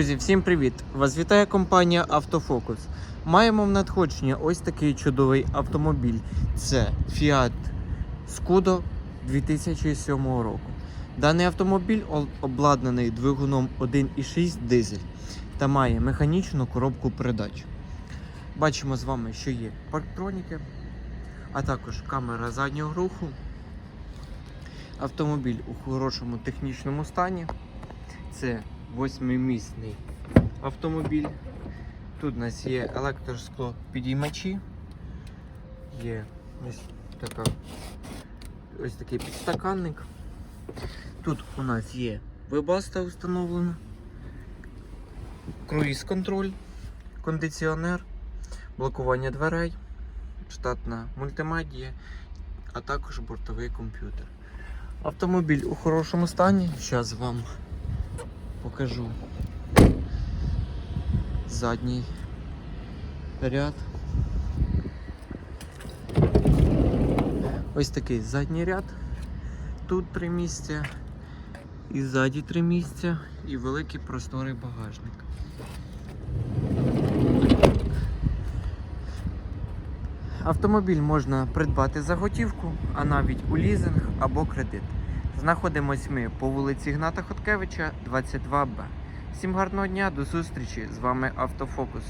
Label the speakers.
Speaker 1: Друзі, всім привіт! Вас вітає компанія Автофокус. Маємо в надходження ось такий чудовий автомобіль. Це Fiat Scudo 2007 року. Даний автомобіль обладнаний двигуном 1,6 дизель та має механічну коробку передач. Бачимо з вами, що є парктроніки, а також камера заднього руху. Автомобіль у хорошому технічному стані. Це восьмимісний автомобіль. Тут у нас є електроскло підіймачі. Є ось така ось такий підстаканник. Тут у нас є вебаста встановлена, круїз контроль, кондиціонер, блокування дверей, штатна мультимедія, а також бортовий комп'ютер. Автомобіль у хорошому стані. Зараз вам покажу задній ряд. Ось такий задній ряд. Тут три місця, і ззаді три місця, і великий просторий багажник. Автомобіль можна придбати за готівку, а навіть у лізинг або кредит. Знаходимось ми по вулиці Гната Хоткевича, 22Б. Всім гарного дня, до зустрічі! З вами Автофокус.